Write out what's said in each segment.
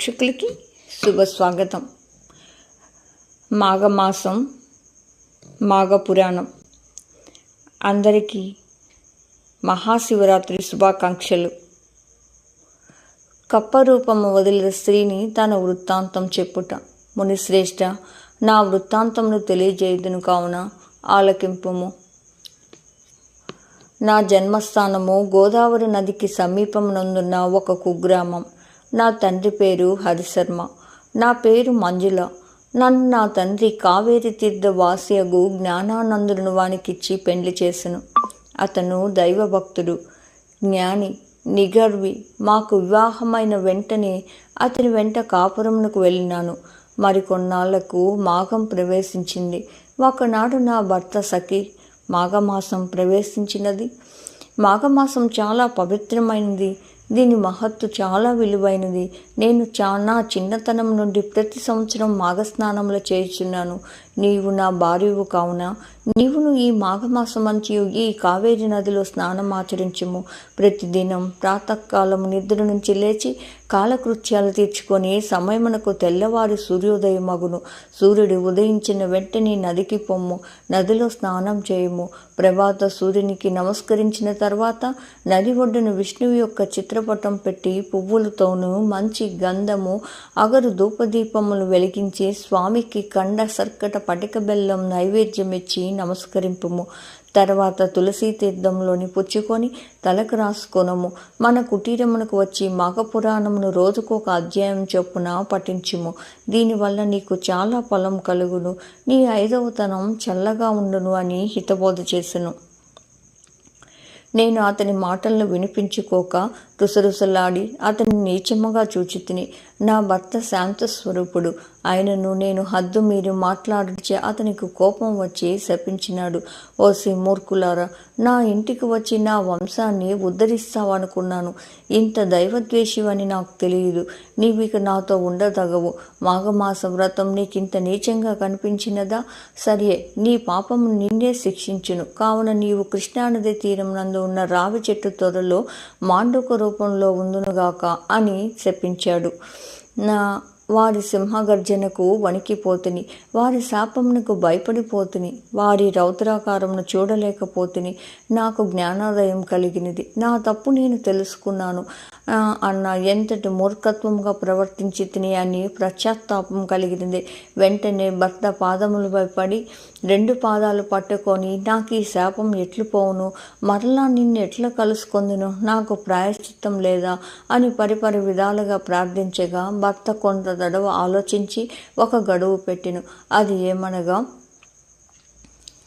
ప్రేక్షకులకి శుభ స్వాగతం మాఘమాసం మాఘ పురాణం అందరికీ మహాశివరాత్రి శుభాకాంక్షలు. కప్పరూపము వదిలిన స్త్రీని తన వృత్తాంతం చెప్పుట. మునిశ్రేష్ఠ నా వృత్తాంతమును తెలియజేయుదును కావున ఆలకింపుము. నా జన్మస్థానము గోదావరి నదికి సమీపమునందున్న ఒక కుగ్రామం. నా తండ్రి పేరు హరిశర్మ. నా పేరు మంజుల. నన్ను నా తండ్రి కావేరి తీర్థ వాసియగు జ్ఞానానందులను వానికిచ్చి పెండ్లి చేసెను. అతను దైవభక్తుడు జ్ఞాని నిగర్వి. మాకు వివాహమైన వెంటనే అతని వెంట కాపురమునకు వెళ్ళినాను. మరికొన్నాళ్ళకు మాఘం ప్రవేశించింది. ఒకనాడు నా భర్త సఖి మాఘమాసం ప్రవేశించినది. మాఘమాసం చాలా పవిత్రమైనది. దీని మహత్తు చాలా విలువైనది. నేను చాలా చిన్నతనం నుండి ప్రతి సంవత్సరం మాఘస్నానంలో చేస్తున్నాను నీవు నా భార్యవు కావున నీవును ఈ మాఘమాసం ఈ కావేరి నదిలో స్నానం ఆచరించుము. ప్రతిదినం ప్రాతకాలము నిద్ర నుంచి లేచి కాలకృత్యాలు తీర్చుకొని సమయమునకు తెల్లవారి సూర్యోదయం మగును సూర్యుడు ఉదయించిన వెంటనే నదికి పొమ్ము నదిలో స్నానం చేయము. ప్రభాత సూర్యునికి నమస్కరించిన తర్వాత నది ఒడ్డున విష్ణువు యొక్క చిత్రపటం పెట్టి పువ్వులతోనూ మంచి గంధము అగరు ధూపదీపములు వెలిగించి స్వామికి కండ సర్కట పటిక బెల్లం నైవేద్యం ఇచ్చి నమస్కరింపుము. తర్వాత తులసీ తీర్థంలోని పుచ్చుకొని తలకు రాసుకొనము. మన కుటీరమునకు వచ్చి మాఘపురాణమును రోజుకు ఒక అధ్యాయం చొప్పున పఠించుము. దీనివల్ల నీకు చాలా ఫలం కలుగును. నీ ఐదవతనం చల్లగా ఉండును అని హితబోధ చేసెను. నేను అతని మాటలను వినిపించుకోక రుసరుసలాడి అతని నీచముగా చూచితిని. నా భర్త శాంత స్వరూపుడు ఆయనను నేను హద్దు మీరు మాట్లాడిచే అతనికి కోపం వచ్చి శపించినాడు. ఓసి మూర్ఖులారా నా ఇంటికి వచ్చి నా వంశాన్ని ఉద్ధరిస్తావనుకున్నాను. ఇంత దైవద్వేషివని నాకు తెలియదు. నీవిక నాతో ఉండదగవు. మాఘమాస వ్రతం నీకింత నీచంగా కనిపించినదా? సరే నీ పాపము నిన్నే శిక్షించును. కావున నీవు కృష్ణానది తీరం నందు ఉన్న రావి చెట్టు త్వరలో మాండుక రూపంలో ఉందునుగాక అని శపించాడు. నా వారి సింహగర్జనకు వణికిపోతుని వారి శాపమునకు భయపడిపోతుని వారి రౌద్రాకారమును చూడలేకపోతుని నాకు జ్ఞానోదయం కలిగినది. నా తప్పు నేను తెలుసుకున్నాను. అన్న ఎంతటి మూర్ఖత్వంగా ప్రవర్తించి తిని అని పశ్చాత్తాపం కలిగింది. వెంటనే భర్త పాదములపై పడి రెండు పాదాలు పట్టుకొని నాకు ఈ శాపం ఎట్లు పోవును? మరలా నిన్ను ఎట్లా కలుసుకుందును? నాకు ప్రాయశ్చిత్తం లేదా? అని పరిపరి విధాలుగా ప్రార్థించగా భర్త కొంత దడవ ఆలోచించి ఒక గడువు పెట్టిను. అది ఏమనగా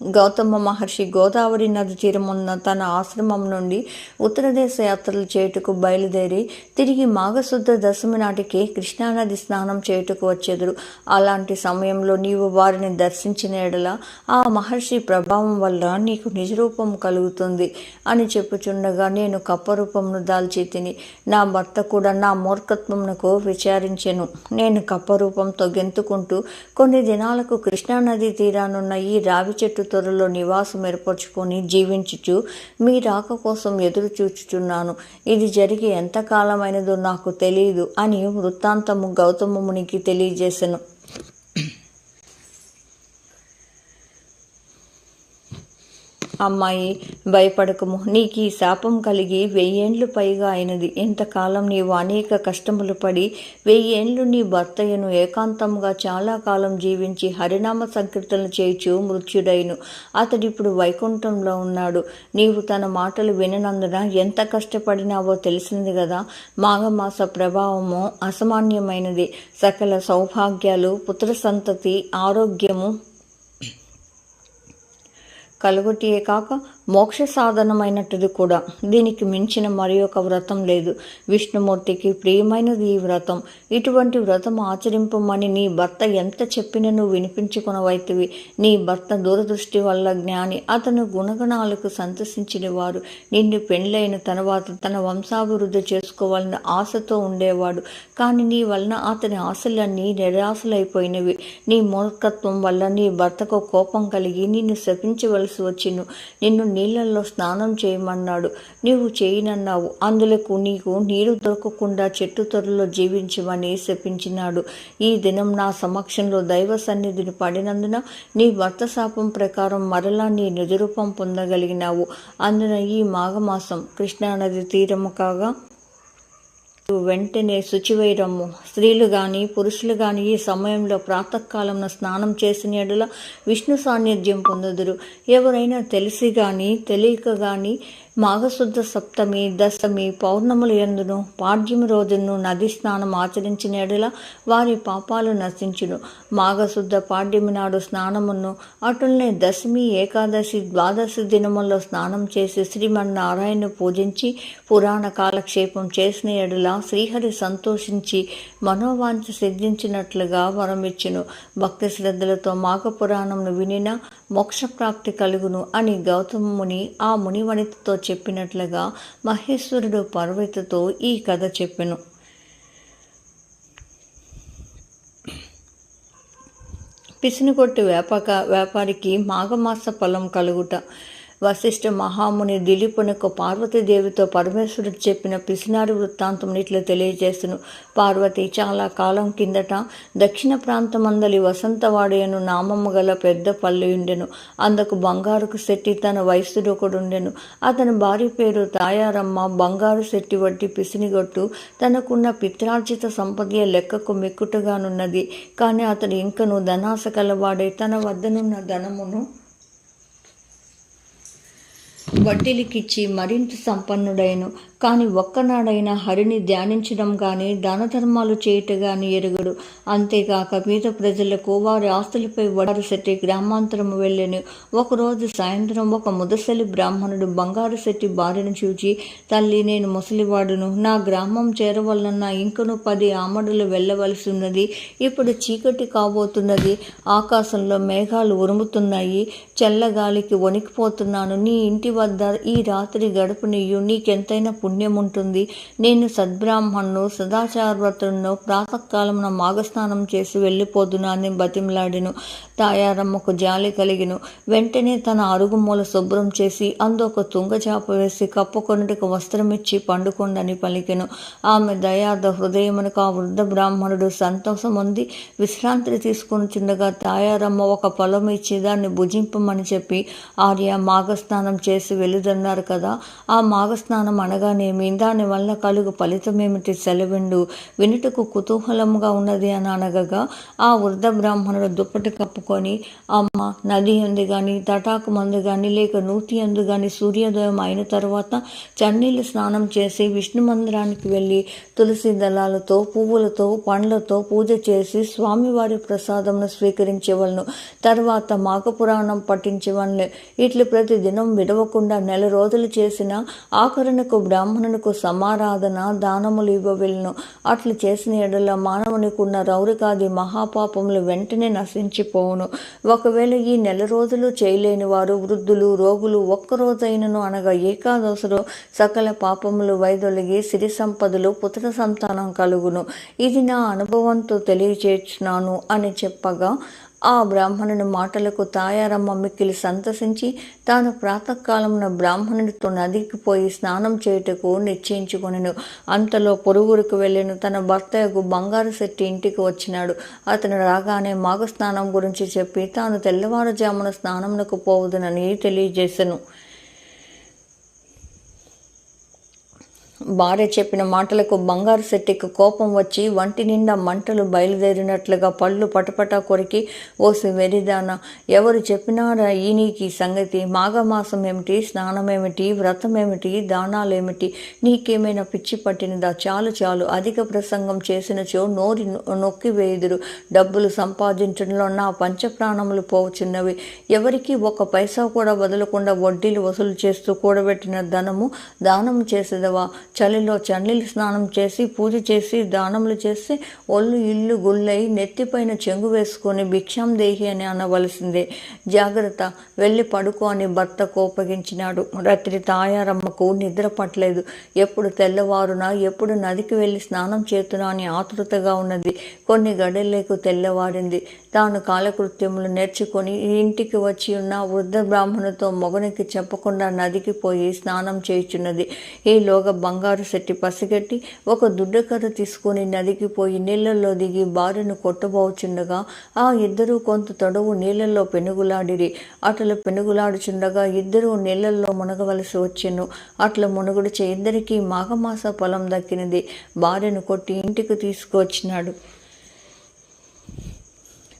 గౌతమ మహర్షి గోదావరి నది తీరమున్న తన ఆశ్రమం నుండి ఉత్తరదేశ యాత్రలు చేయుటకు బయలుదేరి తిరిగి మాఘశుద్ధ దశమి నాటికి కృష్ణానది స్నానం చేయుటకు వచ్చేదురు. అలాంటి సమయంలో నీవు వారిని దర్శించిన ఎడల ఆ మహర్షి ప్రభావం వల్ల నీకు నిజరూపం కలుగుతుంది అని చెప్పుచుండగా నేను కప్పరూపమును దాల్చి తిని నా భర్త కూడా నా మూర్ఖత్వమునకు విచారించెను. నేను కప్పరూపంతో గెంతుకుంటూ కొన్ని దినాలకు కృష్ణానది తీరానున్న ఈ రావి చెట్టు త్వరలో నివాసం ఏర్పరచుకొని జీవించుచు మీ రాక కోసం ఎదురు చూచుచున్నాను ఇది జరిగి ఎంతకాలమైనదో నాకు తెలియదు అని వృత్తాంతము గౌతమమునికి తెలియజేశాను అమ్మాయి భయపడకము. నీకు ఈ శాపం కలిగి వెయ్యేండ్లు పైగా అయినది. ఇంతకాలం నీవు అనేక కష్టములు పడి వెయ్యేండ్లు నీ భర్తయ్యను ఏకాంతంగా చాలా కాలం జీవించి హరినామ సంకీర్తనలు చేయుచు మృత్యుడైను. అతడిప్పుడు వైకుంఠంలో ఉన్నాడు. నీవు తన మాటలు విననందున ఎంత కష్టపడినావో తెలిసింది కదా మాఘమాస ప్రభావము అసమాన్యమైనది. సకల సౌభాగ్యాలు పుత్ర సంతతి ఆరోగ్యము కలుగుటియే కాక మోక్ష సాధనమైనట్టుది కూడా. దీనికి మించిన మరి ఒక వ్రతం లేదు. విష్ణుమూర్తికి ప్రియమైనది ఈ వ్రతం. ఇటువంటి వ్రతం ఆచరింపమని నీ భర్త ఎంత చెప్పినా నువ్వు వినిపించుకునవైతివి. నీ భర్త దూరదృష్టి వల్ల జ్ఞాని. అతను గుణగణాలకు సంతసించిన వారు నిన్ను పెండ్లైన తర్వాత తన వంశాభివృద్ధి చేసుకోవాలని ఆశతో ఉండేవాడు. కానీ నీ వలన అతని ఆశలన్నీ నిరాశలైపోయినవి. నీ మూర్ఖత్వం వల్ల నీ భర్తకు కోపం కలిగి నిన్ను శపించవలసి వచ్చిను నిన్ను నీళ్ళల్లో స్నానం చేయమన్నాడు. నీవు చేయనన్నావు. అందులకు నీకు నీరు దొరకకుండా చెట్టు తొరలో జీవించమని శపించినాడు. ఈ దినం నా సమక్షంలో దైవ సన్నిధిని పడినందున నీ భర్త శాపం ప్రకారం మరలా నీ నిజరూపం పొందగలిగినావు. అందున ఈ మాఘమాసం కృష్ణానది తీరము కాగా వెంటనే శుచివైరము స్త్రీలు గాని పురుషులు గాని ఈ సమయంలో ప్రాతకాలంలో స్నానం చేసిన ఎడల విష్ణు సాన్నిధ్యం పొందుదురు. ఎవరైనా తెలిసి గాని తెలియక గాని మాఘశుద్ధ సప్తమి దశమి పౌర్ణముల ఎందును? పాడ్యమి రోజును నది స్నానం ఆచరించిన ఎడల వారి పాపాలు నశించును. మాఘశుద్ధ పాడ్యమి నాడు స్నానమును అటులనే దశమి ఏకాదశి ద్వాదశి దినముల్లో స్నానం చేసి శ్రీమన్నారాయణ పూజించి పురాణ కాలక్షేపం చేసిన ఎడల శ్రీహరి సంతోషించి మనోవాంఛ సిద్ధించినట్లుగా వరమిచ్చును. భక్తి శ్రద్ధలతో మాఘ పురాణంను వినిన మోక్షప్రాప్తి కలుగును అని గౌతమ ముని ఆ మునివనితతో చెప్పినట్లుగా మహేశ్వరుడు పర్వతతో ఈ కథ చెప్పెను. పిసినికొట్టు వ్యాపక వ్యాపారికి మాఘమాస ఫలం కలుగుట వశిష్ఠ మహాముని దిలీపునకు పార్వతీదేవితో పరమేశ్వరుడు చెప్పిన పిసినారి వృత్తాంతం ఇట్లా తెలియజేస్తును. పార్వతి చాలా కాలం కిందట దక్షిణ ప్రాంతమందలి వసంతవాడయను నామము గల పెద్ద పల్లె ఉండెను అందుకు బంగారుకు శెట్టి తన వయస్సుడు ఒకడుండెను. అతని భార్య పేరు తాయారమ్మ. బంగారు శెట్టి వట్టి పిసినిగొట్టు తనకున్న పిత్రార్జిత సంపద లెక్కకు మిక్కుటగానున్నది. కానీ అతడు ఇంకను ధనాశ కలవాడే తన వద్దనున్న ధనమును వడ్డీలకిచ్చి మరింత సంపన్నుడైను. కాని ఒక్కనాడైనా హరిని ధ్యానించడం గాని దాన ధర్మాలు కానీ గాని ఎరుగడు. అంతేకాక మీద ప్రజలకు వారి ఆస్తులపై వడారు శెట్టి గ్రామాంతరము వెళ్ళాను. ఒకరోజు సాయంత్రం ఒక ముదసలి బ్రాహ్మణుడు బంగారు శెట్టి భార్యను చూచి తల్లి నేను ముసలివాడును. నా గ్రామం చేరవలన ఇంకను పది ఆమడులు వెళ్ళవలసి ఉన్నది ఇప్పుడు చీకటి కాబోతున్నది. ఆకాశంలో మేఘాలు ఉరుముతున్నాయి. చల్లగాలికి వణికిపోతున్నాను. నీ ఇంటి వద్ద ఈ రాత్రి గడుపునియు నీకెంతైనా పుణ్యం ఉంటుంది. నేను సద్బ్రాహ్మణ్ణు సదాచారవ్రతులను ప్రాతకాలమున మాఘస్నానం చేసి వెళ్ళిపోదునా అని బతిమలాడిను. తాయారమ్మకు జాలి కలిగిను. వెంటనే తన అరుగుమూల శుభ్రం చేసి అందొక తుంగచాప వేసి కప్పుకొనుటకు వస్త్రమిచ్చి పండుకొండని పలికెను. ఆమె దయార్థ హృదయమునకు ఆ వృద్ధ బ్రాహ్మణుడు సంతోషం ఉంది విశ్రాంతి తీసుకుని చిన్నగా తాయారమ్మ ఒక పొలం ఇచ్చి దాన్ని భుజింపమని చెప్పి ఆర్య మాఘస్నానం చేసి వెళ్ళుదన్నారు కదా. ఆ మాఘస్నానం అనగానేమి దాని వల్ల కలుగు ఫలితమేమిటి సెలవిండు. వినుటకు కుతూహలంగా ఉన్నది అని అనగగా ఆ వృద్ధ బ్రాహ్మణుడు దుప్పటి కప్పు చెప్పుకొని అమ్మ నది ఉంది కానీ తటాకు మందు కానీ లేక నూతి అందు కానీ సూర్యోదయం అయిన తర్వాత చన్నీళ్ళు స్నానం చేసి విష్ణు మందిరానికి వెళ్ళి తులసి దళాలతో పువ్వులతో పండ్లతో పూజ చేసి స్వామివారి ప్రసాదంను స్వీకరించేవాళ్ళను. తర్వాత మాఘపురాణం పఠించేవాళ్ళు ఇట్లు ప్రతి దినం విడవకుండా నెల రోజులు చేసిన ఆకరణకు బ్రాహ్మణునికి సమారాధన దానములు ఇవ్వవలను అట్లు చేసిన ఎడల మానవునికి ఉన్న రౌరికాది మహాపాపములు వెంటనే నశించిపోవును. ఒకవేళ ఈ నెల రోజులు చేయలేని వారు వృద్ధులు రోగులు ఒక్కరోజైనను అనగా ఏకాదశిలో సకల పాపములు వైదొలిగి సిరి సంపదలు పుత్ర సంతానం కలుగును. ఇది నా అనుభవంతో తెలియచేస్తున్నాను అని చెప్పగా ఆ బ్రాహ్మణుని మాటలకు తాయారమ్మ మిక్కిలి సంతసించి తాను ప్రాతకాలమున బ్రాహ్మణుడితో నదికి పోయి స్నానం చేయుటకు నిశ్చయించుకొనెను. అంతలో పొరుగురికి వెళ్ళిన. తన భర్తకు బంగారు శెట్టి ఇంటికి వచ్చినాడు. అతను రాగానే మాఘ స్నానం గురించి చెప్పి తాను తెల్లవారుజామున స్నానమునకు పోవదునని తెలియజేశాను భార్య చెప్పిన మాటలకు బంగారు శెట్టికి కోపం వచ్చి వంటి నిండా మంటలు బయలుదేరినట్లుగా పళ్ళు పటపట కొరికి ఓసి వెరిదాన ఎవరు చెప్పినారా ఈ నీకు సంగతి? మాఘమాసం ఏమిటి? స్నానమేమిటి? వ్రతమేమిటి? దానాలేమిటి? నీకేమైనా పిచ్చి పట్టినదా? చాలు చాలు అధిక ప్రసంగం చేసినచో నోరి నొక్కివేయుదురు డబ్బులు సంపాదించడంలో నా పంచప్రాణములు పోవచ్చున్నవి ఎవరికి ఒక పైసా కూడా వదలకుండా వడ్డీలు వసూలు చేస్తూ కూడబెట్టిన ధనము దానం చేసేదవా? చలిలో చన్నీళ్ళు స్నానం చేసి పూజ చేసి దానములు చేసి ఒళ్ళు ఇల్లు గుళ్ళై నెత్తిపైన చెంగు వేసుకొని భిక్షం దేహి అని అనవలసిందే. జాగ్రత్త. వెళ్ళి పడుకో అని భర్త కోపగించినాడు రాత్రి తాయారమ్మకు నిద్ర పట్టలేదు. ఎప్పుడు తెల్లవారున ఎప్పుడు నదికి వెళ్ళి స్నానం చేతునా అని ఆతృతగా ఉన్నది. కొన్ని గడలేకు తెల్లవారింది. తాను కాలకృత్యములు నేర్చుకొని ఇంటికి వచ్చి ఉన్న వృద్ధ బ్రాహ్మణుతో మొగనికి చెప్పకుండా నదికి పోయి స్నానం చేయుచున్నది. ఈలోగా బంగారు శెట్టి పసిగట్టి ఒక దుడ్డకర్ర తీసుకొని నదికి పోయి నీళ్ళల్లో దిగి భార్యను కొట్టబోచుండగా ఆ ఇద్దరూ కొంత తొడవు నీళ్ళల్లో పెనుగులాడిరి. అట్లా పెనుగులాడుచుండగా ఇద్దరూ నీళ్ళల్లో మునగవలసి వచ్చెను అట్లా మునుగుడిచే ఇద్దరికీ మాఘమాస పొలం దక్కినది. భార్యను కొట్టి ఇంటికి తీసుకువచ్చినాడు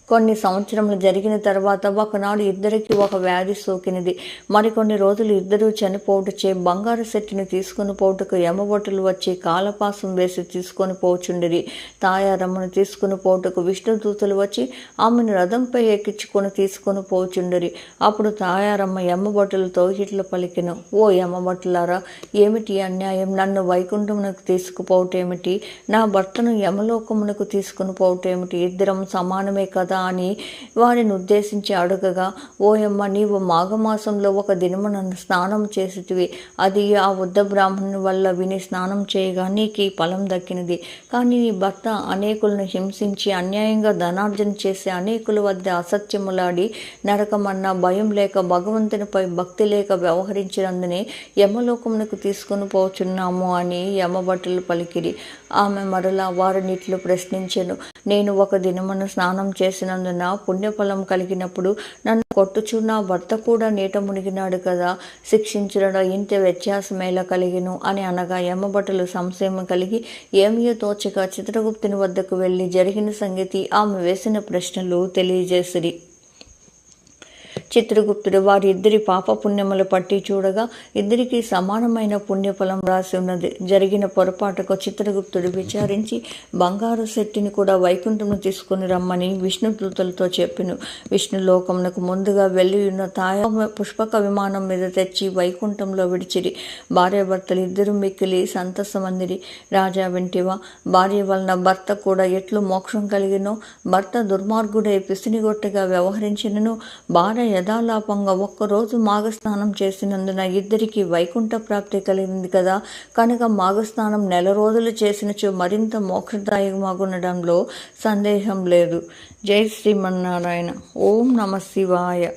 కొన్ని సంవత్సరములు జరిగిన తర్వాత ఒకనాడు ఇద్దరికి ఒక వ్యాధి సోకినది. మరికొన్ని రోజులు ఇద్దరూ చనిపోవుటచే బంగారు సెట్టిని తీసుకుని పోటుకు యమబొట్టులు వచ్చి కాలపాసం వేసి తీసుకొని పోచుండిరి. తాయారమ్మను తీసుకుని పోటుకు విష్ణుదూతలు వచ్చి ఆమెను రథంపై ఎక్కించుకొని తీసుకొని పోచుండిరి. అప్పుడు తాయారమ్మ యమ్మబొట్టులతో ఇట్లు పలికిన ఓ యమ్మబొట్టులారా ఏమిటి అన్యాయం? నన్ను వైకుంఠమునకు తీసుకుపోవటేమిటి? నా భర్తను యమలోకమునకు తీసుకుని పోవటేమిటి? ఇద్దరం సమానమే కదా? అని వారిని ఉద్దేశించి అడగగా ఓయమ్మ నీవు మాఘమాసంలో ఒక దినము నన్ను స్నానం చేసిటివి అది ఆ వృద్ధ బ్రాహ్మణుని వల్ల విని స్నానం చేయగా నీకు ఈ ఫలం దక్కినది. కానీ నీ భర్త అనేకులను హింసించి అన్యాయంగా ధనార్జన చేసి అనేకుల వద్ద అసత్యములాడి నరకమన్న భయం లేక భగవంతునిపై భక్తి లేక వ్యవహరించినందునే యమలోకమునకు తీసుకుని పోచున్నాము అని యమభటులు పలికిరి. ఆమె మరలా వారినిట్లు ప్రశ్నించెను. నేను ఒక దినమును స్నానం చేసినందున పుణ్యఫలం కలిగినప్పుడు నన్ను కొట్టుచున్న భర్త కూడా నీట మునిగినాడు కదా శిక్షించడం ఇంత వ్యత్యాసమేలా కలిగిను అని అనగా యమభటులు సంశయం కలిగి ఏమియో తోచక చిత్రగుప్తుని వద్దకు వెళ్ళి జరిగిన సంగతి ఆమె వేసిన ప్రశ్నలు తెలియజేసిరి. చిత్రగుప్తుడు వారి ఇద్దరి పాప పుణ్యములు పట్టి చూడగా ఇద్దరికి సమానమైన పుణ్యఫలం రాసి ఉన్నది. జరిగిన పొరపాటుకు చిత్రగుప్తుడు విచారించి బంగారు శెట్టిని కూడా వైకుంఠమును తీసుకుని రమ్మని విష్ణుదూతలతో చెప్పిను. విష్ణు లోకమునకు ముందుగా వెళ్ళి ఉన్న తాయ పుష్పక విమానం మీద తెచ్చి వైకుంఠంలో విడిచిరి. భార్యాభర్తలు ఇద్దరు మిక్కిలి సంతసమందిరి. రాజా వింటివా భార్య వలన భర్త కూడా ఎట్లు మోక్షం కలిగినో భర్త దుర్మార్గుడై పిసినిగొట్టగా వ్యవహరించినను భార్య యథాలాపంగా ఒక్కరోజు మాఘస్నానం చేసినందున ఇద్దరికి వైకుంఠ ప్రాప్తి కలిగింది కదా. కనుక మాఘస్నానం నెల రోజులు చేసినచో మరింత మోక్షదాయకమాగుండడంలో సందేహం లేదు. జై శ్రీమన్నారాయణ. ఓం నమ శివాయ.